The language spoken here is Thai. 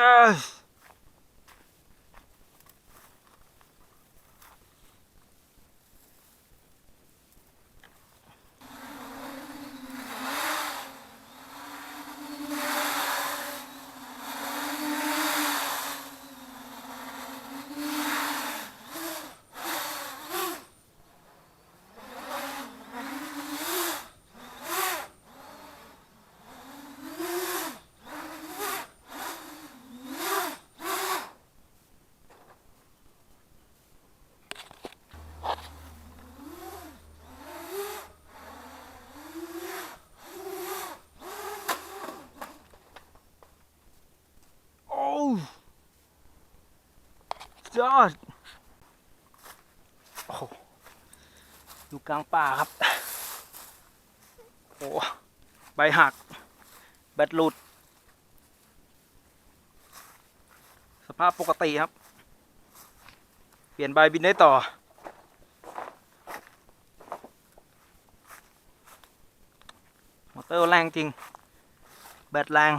Yes. ยอดโอ้อยู่กลางป่าครับ โอ้ใบหัก แบตหลุด สภาพปกติครับ เปลี่ยนใบบินได้ต่อ มอเตอร์แรงจริง แบตแรง